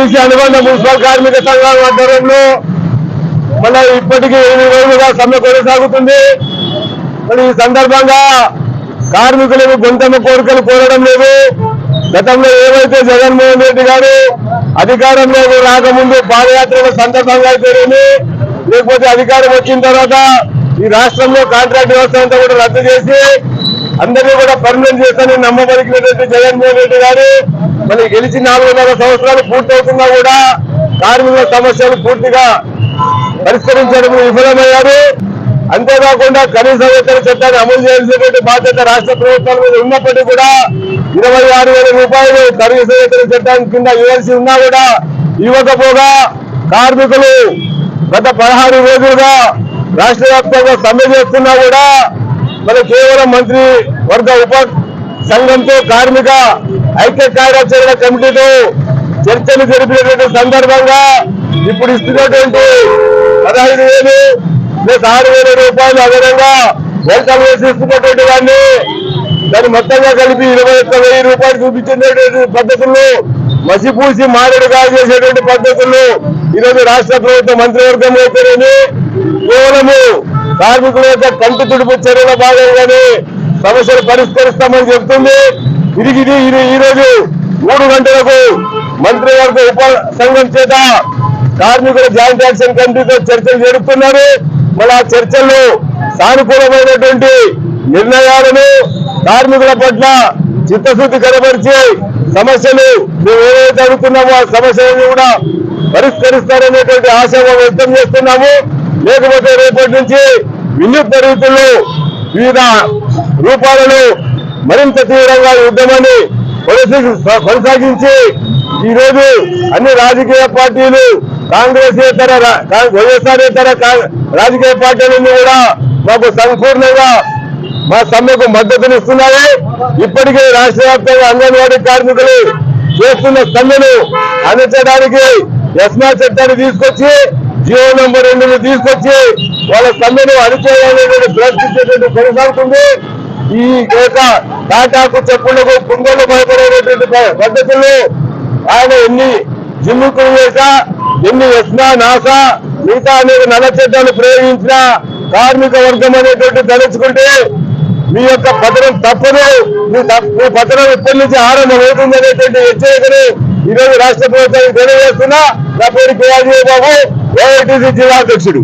AITC అనుబంధ municipal కార్మిక సంఘాల ఆధ్వర్యంలో మళ్ళీ ఇప్పటికీ ఎనిమిది రోజులుగా సమ్మె కొనసాగుతుంది. మరి ఈ సందర్భంగా కార్మికులకు గొంతమ్మ కోరికలు కోరడం లేదు. గతంలో ఏవైతే జగన్మోహన్ రెడ్డి గారు అధికారంలోకి రాకముందు పాదయాత్రల సందర్భంగా అయితేనేమి లేకపోతే అధికారం వచ్చిన తర్వాత ఈ రాష్ట్రంలో కాంట్రాక్ట్ వ్యవస్థ అంతా కూడా రద్దు చేసి అందరినీ కూడా పర్మనెంట్ చేస్తానని నమ్మబలికినటువంటి జగన్మోహన్ రెడ్డి గారు మరి గెలిచి నాలుగున్నర సంవత్సరాలు పూర్తవుతున్నా కూడా కార్మికుల సమస్యలు పూర్తిగా పరిష్కరించడం విఫలమయ్యారు. అంతేకాకుండా కనీస వేతన చట్టాన్ని అమలు చేయాల్సినటువంటి బాధ్యత రాష్ట్ర ప్రభుత్వాల మీద ఉన్నప్పటికీ కూడా ఇరవై ఆరు వేల రూపాయలు కనీస వేతన చట్టాన్ని కింద ఇవ్వాల్సి ఉన్నా కూడా ఇవ్వకపోగా కార్మికులు గత పదహారు రోజులుగా రాష్ట్ర వ్యాప్తంగా సమ్మె చేస్తున్నా కూడా మరి కేవలం మంత్రి వర్గ ఉప సంఘంతో కార్మిక ఐక్య కార్యాచరణ కమిటీతో చర్చలు జరిపినటువంటి సందర్భంగా ఇప్పుడు ఇస్తున్నటువంటి పదహైదు వేలు ప్లస్ ఆరు వేల రూపాయలు అదనంగా వెల్కమ్ వేసి ఇస్తున్నటువంటి వాడిని దాన్ని మొత్తంగా కలిపి ఇరవై ఒక్క వెయ్యి రూపాయలు చూపించినటువంటి పద్ధతుల్లో మసిపూసి మారడుగా చేసేటువంటి పద్ధతుల్లో ఈరోజు రాష్ట్ర ప్రభుత్వ మంత్రివర్గం అయితేనేమి కేవలము కార్మికుల యొక్క కంటి తుడుపు చర్యల భాగంగానే సమస్యలు పరిష్కరిస్తామని చెప్తుంది తిరిగి ఇది మూడు గంటలకు మంత్రివర్గ ఉప సంఘం చేత కార్మికుల జాయింట్ యాక్షన్ కమిటీతో చర్చలు జరుపుతున్నారు. మళ్ళీ ఆ చర్చల్లో సానుకూలమైనటువంటి నిర్ణయాలను కార్మికుల పట్ల చిత్తశుద్ధి కనబరిచి సమస్యలు మేము ఏదైతే అడుగుతున్నామో ఆ సమస్యలను కూడా పరిష్కరిస్తారనేటువంటి ఆశ వ్యక్తం చేస్తున్నాము. లేకపోతే రేపటి నుంచి విద్యుత్ రీతుల్లో వివిధ రూపాలలో మరింత తీవ్రంగా ఈ ఉద్యమాన్ని కొనసాగించి ఈరోజు అన్ని రాజకీయ పార్టీలు కాంగ్రెస్ ఇతర వైఎస్ఆర్ ఇతర రాజకీయ పార్టీలన్నీ కూడా మాకు సంపూర్ణంగా మా సమ్మెకు మద్దతునిస్తున్నాయి. ఇప్పటికే రాష్ట్ర వ్యాప్తంగా అంగన్వాడీ కార్మికులు చేస్తున్న సమ్మెను అణచడానికి ఎస్మా చట్టాన్ని తీసుకొచ్చి జియో నంబర్ రెండును తీసుకొచ్చి వాళ్ళ సమ్మెను అణిచేయాలనేటువంటి ప్రయత్నించేటువంటి కొనసాగుతుంది. ఈ యొక్క టాటాకు చెప్పులకు కుంగలు భయపడేటువంటి ప- పద్ధతుల్లో ఆయన ఎన్ని జిమ్ముకులు చేశా ఎన్ని ఎస్నా నాసా మిగతా అనేక నల్ల చట్టాలు ప్రయోగించిన కార్మిక వర్గం అనేటువంటి తలుచుకుంటే మీ యొక్క పతనం తప్పదు. మీ మీ పతనం ఇప్పటి నుంచి ఆరంభం అవుతుంది అనేటువంటి హెచ్చరికను ఈ రోజు రాష్ట్ర ప్రభుత్వానికి తెలియజేస్తున్నా. నా పేరు కేఆర్జీ బాబు. ఏఐటీసీ జిల్లా అధ్యక్షుడు.